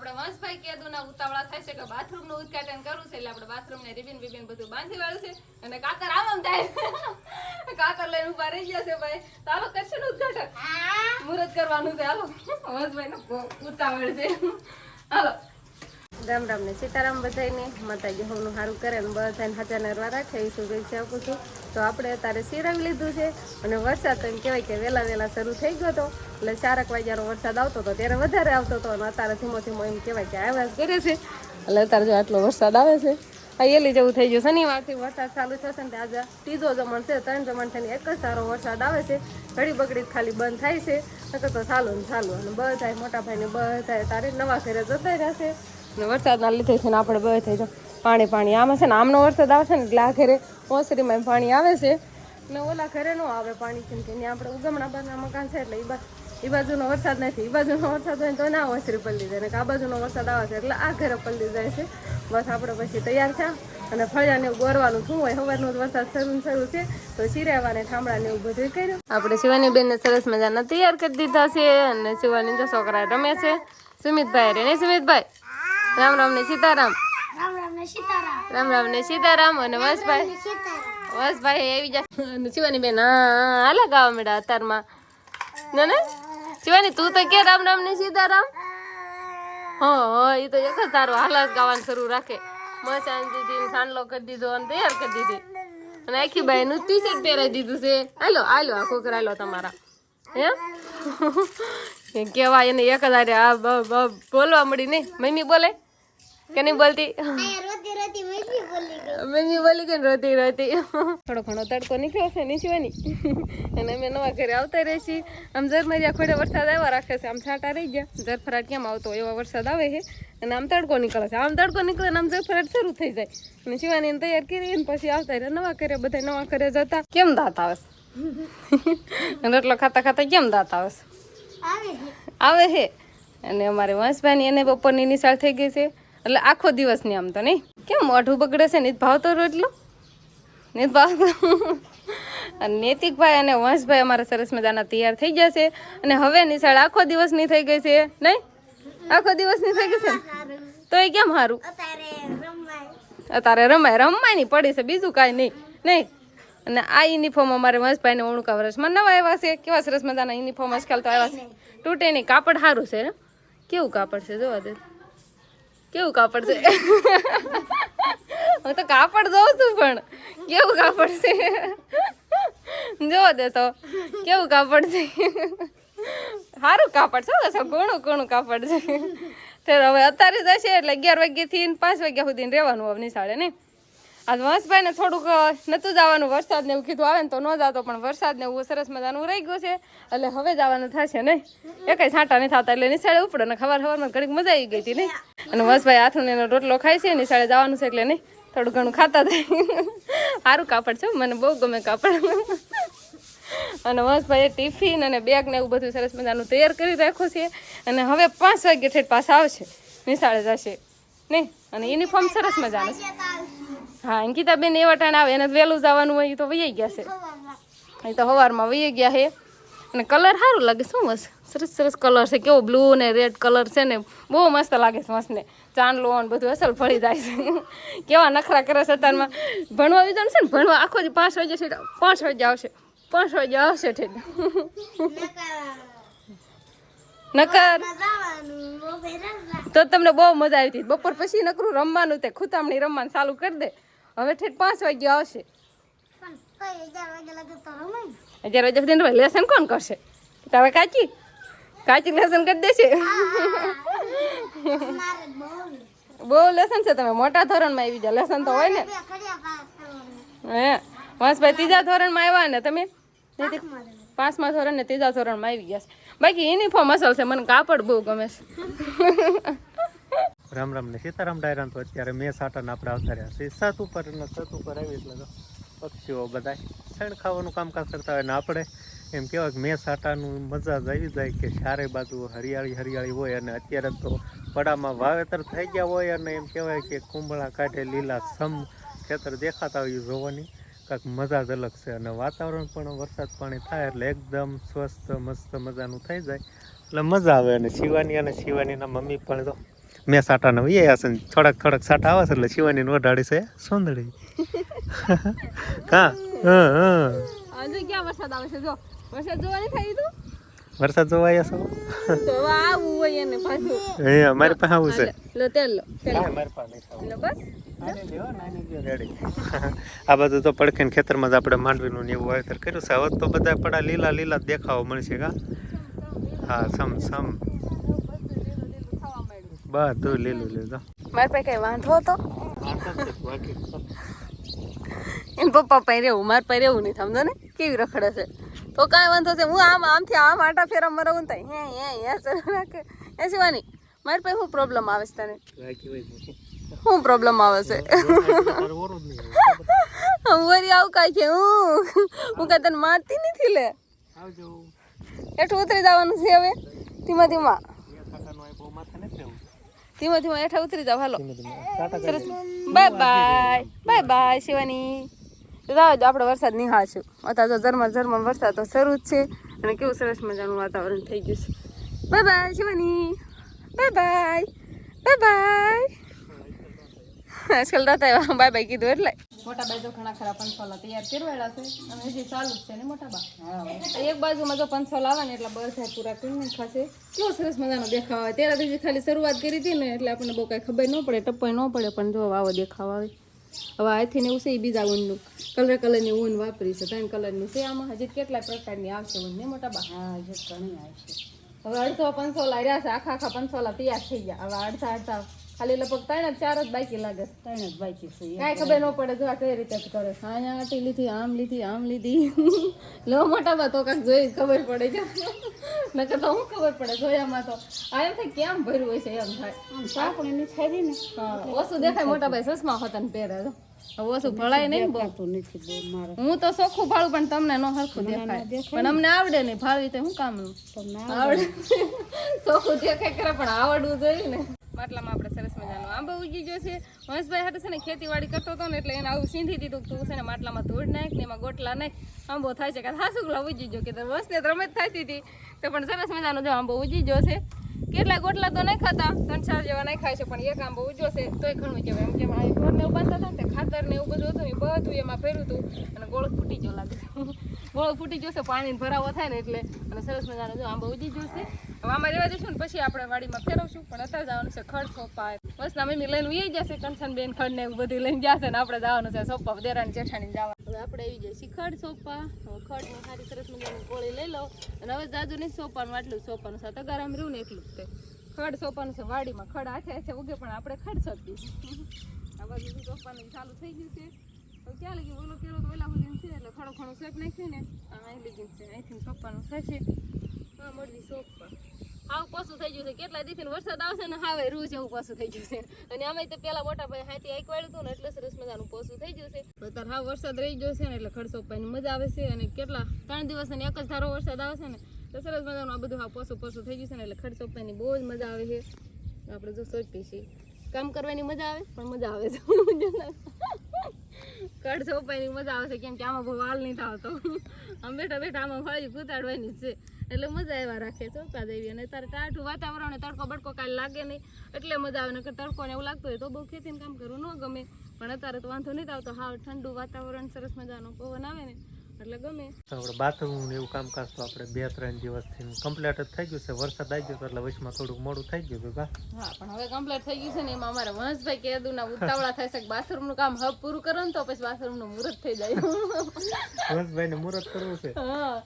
આપણે વંશભાઈ કીધું ના ઉતાવળા થાય છે કે બાથરૂમનું ઉદઘાટન કરવું છે એટલે આપણે બાથરૂમ ને રિબિન બિબિન બધું બાંધી વાળું છે. અને કાતર આમ આમ થાય. કાતર લઈને ઊભા રહી ગયા છે ભાઈ. તો હાલો કરશે ને ઉદઘાટન? મુહૂર્ત કરવાનું છે હાલો. વંશભાઈ નો ઉતાવળ છે. હાલો. રામ રામ ને સીતારામ બધાને માતાજી હોનું સારું કરે ને બધાને હાચા નરવા રાખે, એ શુભેચ્છા આપું છું. તો આપણે અત્યારે સિરાવી લીધું છે અને વરસાદ તો એમ કહેવાય કે વહેલા વહેલા શરૂ થઈ ગયો હતો. એટલે ચારક વાગ્યાનો વરસાદ આવતો હતો, ત્યારે વધારે આવતો હતો અને અત્યારે ધીમો ધીમો એમ કહેવાય કે આવ્યા કરે છે. એટલે અત્યારે જો આટલો વરસાદ આવે છે એલી જેવું થઈ ગયું. શનિવારથી વરસાદ ચાલુ થશે ને આજે ત્રીજો જમણ છે, ત્રણ જમણ થઈને એક જ તારો વરસાદ આવે છે. ઘડી બગડી ખાલી બંધ થાય છે. નકર તો ચાલુ ને ચાલુ. અને બધા મોટા ભાઈને બધા તારે નવા ઘરે જતા રહેશે વરસાદના લીધે છે ને આપણે બે થઈ જાય પાણી પાણી. આમાં છે ને આમનો વરસાદ આવે છે ને એટલે આ ઘરે ઓસરીમાં પાણી આવે છે. ને ઓલા ઘરે ન આવે પાણી કેમ કે આપણે ઉગમણા બાજુના મકાન છે એટલે એ બાજુ એ બાજુનો વરસાદ નથી. એ બાજુનો વરસાદ હોય તો ના ઓસરી પલ્લી જાય. ને આ બાજુનો વરસાદ આવે છે એટલે આ ઘરે પલ્લી જાય છે. બસ આપણે પછી તૈયાર થયા. અને ફળિયાને એવું ગોરવાનું શું હોય, સવારનો વરસાદ શરૂ શરૂ છે, તો શિરાવા ને એવું બધું કર્યું. આપણે શિવાની બેનને સરસ મજાના તૈયાર કરી દીધા છે અને શિવાની તો છોકરા રમે છે. સુમિતભાઈ રે ને, સુમિતભાઈ? રામ રામ ને સીતારામ. રામ રામ ને સીતારામ. રામ રામ ને સીતારામ અને વસભાઈ. વસભાઈ આવી અને શિવાની બેન હા હાલા ગાવા મેડા અતારમાં. ના ના. શિવાની તું તો કે રામ રામ ને સીતારામ? હા હા એ તો એક જ તારો હાલા ગાવાનું શરૂ રાખે. મચાન દીધી સાંડલો કરી દીધો અને તૈયાર કરી દીધી. અને આખી બાઈ નું ટી શર્ટ પહેરાવી દીધું છે. હાલો હાલો આ કોકરા હાલો તમારા. હે? કેવાય એને એક જ આ બોલવા મળી નહીં. મમ્મી બોલે? કે નહીં બોલતી? મમ્મી બોલી ગઈ રોતી રોતી. થોડો ઘણો તડકો નીકળ્યો છે નીચવાની. અને અમે નવા ઘરે આવતા રહી છીએ. આમ ઝરમરિયા ખોડે વરસાદ આવ્યા રાખે છે. આમ છાંટા રહી ગયા. જરફરાટ કેમ આવતો એવો વરસાદ આવે છે. અને આમ તડકો નીકળે છે. આમ તડકો નીકળે આમ જરફરાટ શરૂ થઈ જાય. અને શિવાની તૈયાર કરી ને પછી આવતા રહ્યા નવા ઘરે. બધા નવા ઘરે જતા. કેમ દાંત આવે એટલો ખાતા ખાતા કેમ દાંત આવે આવે છે. અને અમારે વંશભાઈની એને બપોરની નિશાળ થઈ ગઈ છે. એટલે આખો દિવસની આમ તો નહીં? કેમ મોઢું બગડે છે? નીત ભાવતો રોટલો? નહીં ભાવતો અને નૈતિકભાઈ અને વંશભાઈ અમારા સરસ મજાના તૈયાર થઈ ગયા છે. અને હવે નિશાળ આખો દિવસની થઈ ગઈ છે. નહીં? આખો દિવસની થઈ ગઈ છે? તો એ કેમ સારું અત્યારે રમાય રમાય. રમવાની પડી છે. બીજું કાંઈ નહીં. નહીં? અને આ યુનિફોર્મ અમારે વંશભાઈને ઓણુકા વર્ષમાં નવા આવ્યા છે. કેવા સરસ મજાના યુનિફોર્મ આજકાલ તો આવ્યા છે. તૂટે નહીં. કાપડ સારું છે ને કેવું કાપડ છે જોવા દે. કેવું કાપડ છે? હું તો કાપડ જોઉં છું પણ. કેવું કાપડ છે? જોવા દે તો. કેવું કાપડ છે? સારું કાપડ છે હો, ઘણું ઘણું કાપડ છે. હવે અત્યારે જશે એટલે અગિયાર વાગ્યાથી પાંચ વાગ્યા સુધી રહેવાનું હવે નિશાળે નહીં? આજ વંશભાઈને થોડુંક અ, નતું જવાનું વરસાદ ને એવું કીધું આવે ને તો ન જાતો પણ વરસાદ ને એવું સરસ મજાનું રહી ગયું છે. એટલે હવે જવાનું થશે નહીં એ કઈ છાંટા નહીં થતા એટલે નિશાળે ઉપડે ને ખબર ખબર ઘડીક મજા આવી ગઈ હતી નહીં અને વંશભાઈ હાથનો એનો રોટલો ખાય છે નિશાળે જવાનું છે એટલે નહીં થોડું ઘણું ખાતા થાય સારું કાપડ છે મને બહુ ગમે કાપડ. અને વંશભાઈએ ટિફિન અને બેગ ને એવું બધું સરસ મજાનું તૈયાર કરી રાખ્યું છે. અને હવે પાંચ વાગે ઠેઠ પાછા આવશે. નિશાળે જશે. નહીં અને યુનિફોર્મ સરસ મજાનું છે. હા અંકિતાબેન એવા ટાણે આવે એને વહેલું જવાનું હોય એ તો વહી ગયા છે. એ તો સવારમાં વહી ગયા છે. અને કલર સારું લાગે શું મસ્ત? સરસ સરસ કલર છે. કેવો બ્લુ ને રેડ કલર છે ને બહુ મસ્ત લાગે છે મસ્ત ને ચાંદલો ને બધું અસલ ફળી જાય છે. કેવા નખરા કરે છે અત્યારમાં. ભણવા વિધાન છે ને ભણવા આખો દી પાંચ વાગે છે પાંચ વાગે આવશે. પાંચ વાગે આવશે ઠેઠ નકર. તો તમને બહુ મજા આવી હતી. બપોર પછી નકરું રમવાનું તે ખુતામણી રમવાનું ચાલુ કરી દે. હવે ઠેઠ પાંચ વાગ્યા આવશે. અગિયાર વાગે વાગ્યા સુધી લેસન કોણ કરશે? તારે કાચી? કાચી લેસન કરી દેશે બહુ લેસન. છે તમે મોટા ધોરણમાં આવી જાય લેસન તો હોય ને. હે વંશભાઈ ત્રીજા ધોરણમાં આવ્યા ને તમે? પાંચમા ધોરણ. પાંચમા ધોરણ ને ત્રીજા ધોરણમાં આવી ગયા છે. બાકી યુનિફોર્મ અસલ છે મને કાપડ બહુ ગમે છે. રામ રામ ને સીતારામ ડાયરાન તો અત્યારે મેં સાટાને આપણે આવતા રહ્યા છે છત ઉપર અને છત ઉપર આવી એટલે તો પક્ષીઓ બધા શણ ખાવાનું કામકાજ કરતા હોય ને આપણે એમ કહેવાય કે મેં સાટાનું મજા જ આવી જાય કે ચારે બાજુ હરિયાળી હરિયાળી હોય અને અત્યારે તો પડામાં વાવેતર થઈ ગયા હોય અને એમ કહેવાય કે કુંબળા કાઢે લીલા સમ ખેતર દેખાતા હોય જોવાની કાંઈક મજા જ અલગ છે. અને વાતાવરણ પણ વરસાદ પાણી થાય એટલે એકદમ સ્વસ્થ, મસ્ત મજાનું થઈ જાય. એટલે મજા આવે અને શિવાની અને શિવાનીના મમ્મી પણ તો મેં સાટાને વહી આવ્યા છે થોડાક થોડાક સાટા આવે છે એટલે શિવાની વઢાડી છે સોંદડી. હા હા વરસાદ જોવા આવ્યા છો? આવું હોય એને પાછું. એ અમારી પાસે આવું છે. લો તેલ લો પાસે બસ. આ બધું તો પડખેન ખેતરમાં જ આપણે માંડવીનું ને એવું વાવેતર કર્યું છે. હવે તો બધા પડા લીલા લીલા દેખાવા મળશે કા? હા સમ સમ. બધું લીલું લીલું મારા પાસે કઈ વાંધો હતો? એમ પપ્પા પાસે રહેવું મારા પાસે રહેવું નહીં સમજો ને? કેવી રખડે છે? તો કાંઈ વાંધો છે હું આમ આમથી આમ આટા ફેરા મરવું તાઈ થાય હે હે હે સર રાખે. એ શિવાની મારી પાસે શું પ્રોબ્લેમ આવે છે તને? શું પ્રોબ્લેમ આવે છે? વરી આવું કાંઈ છે હું? હું કાંઈ તને મારતી નથી લે? એટલું ઉતરી જવાનું છે હવે ધીમા ધીમા. ધીમા ધીમા હેઠા ઉતરી જાવ હાલો. સરસ. Bye bye. Bye bye Shivani. તો જાવ જો આપણે વરસાદ નિહાળશું. અત્યારે તો ઝરમર ઝરમર વરસાદ તો શરૂ જ છે. અને કેવું સરસ મજાનું વાતાવરણ થઈ ગયું છે. Bye bye Shivani. Bye bye. Bye bye. આજકાલ દાતા બાય બાય કીધું એટલે. મોટા બાઈ તો ઘણા ખરા પંચોલા તૈયાર કરવાયેલા છે અને હજી ચાલુ જ છે ને મોટા બા? એક બાજુમાં જો પંચોલ આવે ને એટલે બધા પૂરા કરીને ખાશે. કેવો સરસ મજાનો દેખાવ આવે. ત્યારે હજી ખાલી શરૂઆત કરી હતી ને એટલે આપણને બહુ કાંઈ ખબર ન પડે ટપ્પાઈ ન પડે પણ જો આવો દેખાવ આવે. હવે આથી ને એવું છે એ બીજા ઊનનું. કલર કલરની ઊન વાપરી છે ત્રણ કલરની છે. આમાં હજી કેટલાય પ્રકારની આવશે ઊન ને મોટા બા? હા હજી ઘણી આવશે. હવે અડધો પંચોલા રહ્યા છે આખા આખા પંચોલા તૈયાર થઈ ગયા. હવે અડધા અડધા ખાલી લગભગ ત્રણ જ ચાર જ બાકી લાગે ત્રણ જ બાકી છે કાંઈ ખબર ન પડે જો આ કઈ રીતે કરે અહીંયા આટી લીધી આમ લીધી આમ લીધી. લો મોટામાં તો કાંઈક જોઈ ખબર પડે છે. નકર તો હું ખબર પડે જોયામાં તો. આ એમ થાય કેમ ભર્યું હોય છે એમ થાય. સાપણી એની છાડી ને. ઓછું દેખાય મોટા ભાઈ સસમા હોતા ને પહેરે તો. ઓછું ભળાય નહીં બહુ. હું તો સોખું ભાળું પણ તમને ન હરખું દેખાય. પણ અમને આવડે નહીં ભાવી તો શું કામનું? આવડે. સોખું દેખાય કરે પણ આવડવું જોઈએ ને. માટલામાં આપણે સરસ મજાનો આંબો ઉગી ગયો છે. વંશભાઈ હાટે છે ને ખેતીવાડી કરતો હતો ને એટલે એને આવું સીંધી દીધું તું છે ને માટલામાં ધૂળ નાખ ને એમાં ગોટલા નાખ. આંબો થાય છે. કે હાસુકલા ઉજી ગયો કે વંશને રમત થતી હતી. તો પણ સરસ મજાનો જો આંબો ઉજી ગયો છે. કેટલા ગોટલા તો નહીં ખાતા? ત્રણ ચાર જેવા નહીં ખાય છે, પણ એક આંબો ઉજ્યો છે તોય ઘણું કહેવાય. એમ કે આ ઘરને એવું બાંધતા હતા ને ખાતર ને એવું બધું હતું, એ બધું એમાં ફેર્યું હતું, અને ગોળ ફૂટી ગયો લાગે. ગોળ ફૂટી છે પાણી ભરાવો થાય ને એટલે, અને સરસ મજાનો જો આંબો ઉજી ગયો છે. હવે આમાં રહેવા દઈશું ને, પછી આપણે વાડીમાં ફેરવશું, પણ અત્યારે જવાનું છે ખડ સોપા બસ, ના મમ્મી લઈને ઉઈ જશે કંચન બેન ખડ ને એવું બધું લઈને જશે ને આપણે જવાનું છે સોપા દેરાની જેઠાણી જવા હવે આપણે આવી જઈએ ખડ સોપા હવે સારી સરસ મજાની કોળી લઈ લો અને હવે જાજુ નહીં સોપાનું આટલું સોપાનું છે તગાર આમ રહ્યું ને એટલું તે. ખડ સોપાનું છે, વાડીમાં ખડ આખે આખે ઉગે, પણ આપણે ખડ સોપી આ બાજુ સોપાનું ચાલુ થઈ ગયું છે. હવે ક્યાં લગી ઓલો કેળો તો ઓલા સુધી છે, એટલે થોડો ઘણો શેપ નાખ્યું ને અહીં લગી છે. અહીંથી સોપાનું થશે. હા મળવી સોપા હાવ પાછું થઈ ગયું છે. કેટલા દીથી વરસાદ આવશે ને હાવે રૂ જેવું પાછું થઈ ગયું છે. અને આમાં તો પેલા મોટા ભાઈ હાથી એક વાળ્યું હતું ને એટલે સરસ મજાનું પોસું થઈ ગયું છે. અત્યારે હાવ વરસાદ રહી ગયો છે ને એટલે ખડસો પાણી મજા આવે છે. અને કેટલા ત્રણ દિવસ ને એક જ ધારો વરસાદ આવે છે ને તો સરસ મજાનું આ બધું હાવ પોસું પોસું થઈ ગયું છે ને એટલે ખડસો પાણી બહુ જ મજા આવે છે. આપણે જો સોચીએ છીએ. કામ કરવાની મજા આવે, પણ મજા આવે છે. કડ સોપાઈની મજા આવશે કેમ કે આમાં બહુ વાલ નહીં થતો આમ બેઠા બેઠા આમાં ફળી કૂતાડવાની છે. એટલે મજા આવ્યા રાખે ચોપા દેવી અને તારે ટાઢું વાતાવરણ તડકો બડકો કાંઈ લાગે નહીં, એટલે મજા આવે, નકર તડકો ને એવું લાગતું હોય તો બહુ ખેતીને કામ કરવું ન ગમે. પણ અત્યારે તો વાંધો નહીં આવતો હાવ ઠંડુ વાતાવરણ, સરસ મજાનો પવન આવે ને એટલે ગમે. આપણે બાથરૂમ ને એવું કામકાજ તો આપણે બે ત્રણ દિવસથી કમ્પ્લીટ જ થઈ ગયું છે. વરસાદ આવી ગયો તો એટલે વચમાં થોડુંક મોડું થઈ ગયું હતું હા પણ હવે કમ્પ્લીટ થઈ ગયું છે ને એમાં અમારે વંશભાઈ કેદુના ઉતાવળા થાય છે કે બાથરૂમનું કામ હબ પૂરું કરો ને તો પછી બાથરૂમનું મુહૂર્ત થઈ જાય. હંસભાઈને મુહૂર્ત કરવું છે? હા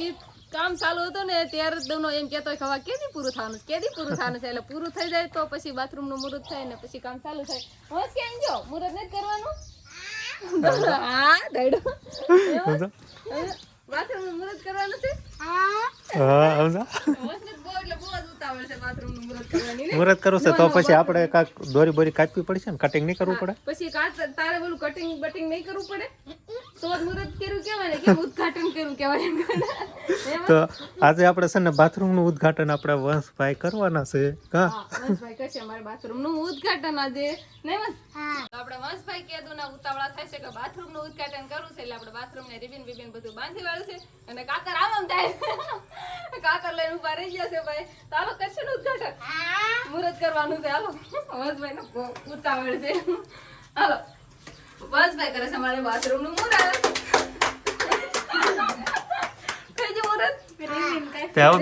ઈ કામ ચાલુ હતું ને ત્યારે દોનો એમ કહેતો કે હવે કેદી પૂરું થવાનું છે કેદી પૂરું થવાનું છે? એટલે પૂરું થઈ જાય તો પછી બાથરૂમનું મુહૂર્ત થાય ને પછી કામ ચાલુ થાય. હવે ક્યાં જો મુહૂર્ત નથી કરવાનું? હા દડો. સમજો મુરત કરવાનું છે? મુહૂર્ત ને કરવું છે તો પછી આપણે કાક દોરી બોરી કાપવી પડશે ને? કટિંગ નહીં કરવું પડે? પછી તારે બોલું કટિંગ બટિંગ નહીં કરવું પડે? તો મુહૂર્ત કર્યું કેવાય કે ઉદઘાટન કર્યું કેવાય તો આજે આપણે છે ને બાથરૂમનું ઉદ્ઘાટન આપણા વંશભાઈ કરવાના છે કા હા, વંશભાઈ કરશે અમારે બાથરૂમનું ઉદ્ઘાટન આજે નહીં વંશ? હા. તો આપણે વંશભાઈ કીધું ઉતાવળા થાય છે કે બાથરૂમનું ઉદ્ઘાટન કરવું છે એટલે આપણે બાથરૂમ ને રિબિન બિબિન બધું બાંધી વાળું છે અને કાતર આમ આમ થાય કાતર લઈને ઊભા રહી ગયા છે ભાઈ તો હાલો કરશે ને ઉદઘાટન મુહૂર્ત કરવાનું છે હાલો વંશભાઈ નો ઉતાવળ છે હાલો વંશભાઈ કરે છે અમારે બાથરૂમનું મુહૂર્ત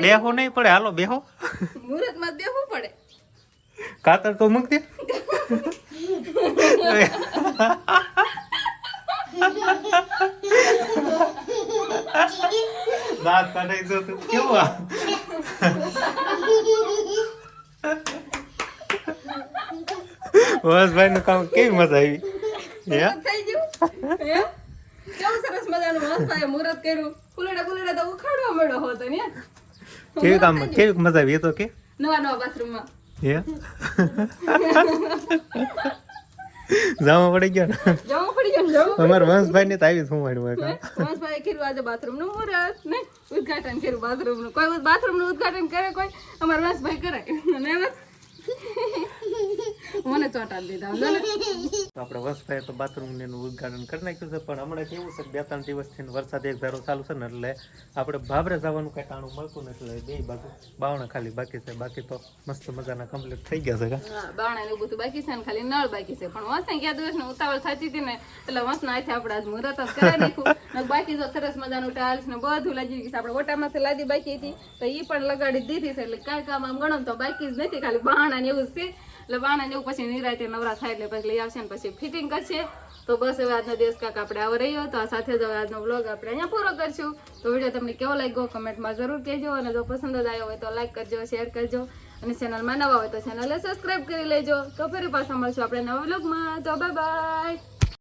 બેહો નહીં પડે હાલો બેહો મુહૂર્તમાં દેવું પડે કાતર તો મૂક દે દાંત કાઢાઈ જો તું કેવું આ? બસનું કામ કેવી મજા આવી? હે? મુહૂર્ત થઈ ગયું. હે? કેવું સરસ મજાનું વંશભાઈએ મુહૂર્ત કર્યું. ફૂલડા ફૂલડા તો ઉખાડવા મળ્યો હોતો ને. કેવી કામ કેવી મજા આવી તો કે? નવા નવા બાથરૂમમાં હે? જામા પડી ગયો ને? જવું પડી ગયો ને અમારા વંશભાઈ ને તો આવી શું વાળ્યું હે? વંશભાઈ કર્યું આજે બાથરૂમનું મુહૂર્ત ને? ઉદ્ઘાટન કર્યું બાથરૂમનું કોઈ બાથરૂમનું ઉદ્ઘાટન કરે કોઈ? અમાર વંશભાઈ કરે ને મને ચોટા દીધા આપણે વંશભાઈ તો બાથરૂમ ને ઉદઘાટન કરી નાખ્યું છે પણ હમણાં કેવું છે બે ત્રણ દિવસથી વરસાદ એક ધારો ચાલુ છે ને એટલે આપણે ભાભરે જવાનું કઈ ટાણું મળતું નથી એટલે બે બાજુ બાવણા ખાલી બાકી છે બાકી તો મસ્ત મજાના કમ્પ્લીટ થઈ ગયા છે કા? હા, એવું બધું બાકી છે ને ખાલી નળ બાકી છે પણ વંશ ગયા દિવસ ને ઉતાવળ થતી હતી ને એટલે વંશ ના હાથે આપણે આજ મુહૂર્ત જ કરાવી નાખ્યું. બાકી જો સરસ મજાનું ટાઇલ્સ ને બધું લાગી ગયું આપણે ઓટામાંથી લાદી બાકી હતી તો એ પણ લગાડી દીધી છે એટલે કાંઈ કામ આમ ગણો તો બાકી જ નથી ખાલી બારણા ને એવું છે. એટલે બારણા ને એવું પછી નિરાતે નવરા થાય એટલે પછી લઈ આવશે ને પછી ફિટિંગ કરશે. તો બસ હવે આજનો દિવસ કાંક આપણે આવો રહ્યો તો આ સાથે જ હવે આજનો બ્લોગ આપણે અહીંયા પૂરો કરશું. તો વીડિયો તમને કેવો લાગ્યો કમેન્ટમાં જરૂર કહેજો અને જો પસંદ જ આવ્યો હોય તો લાઈક કરજો શેર કરજો અને ચેનલમાં નવા હોય તો ચેનલને સબસ્ક્રાઇબ કરી લેજો. તો ફરી પાછા મળશું આપણે નવા બ્લોગમાં તો બાય બાય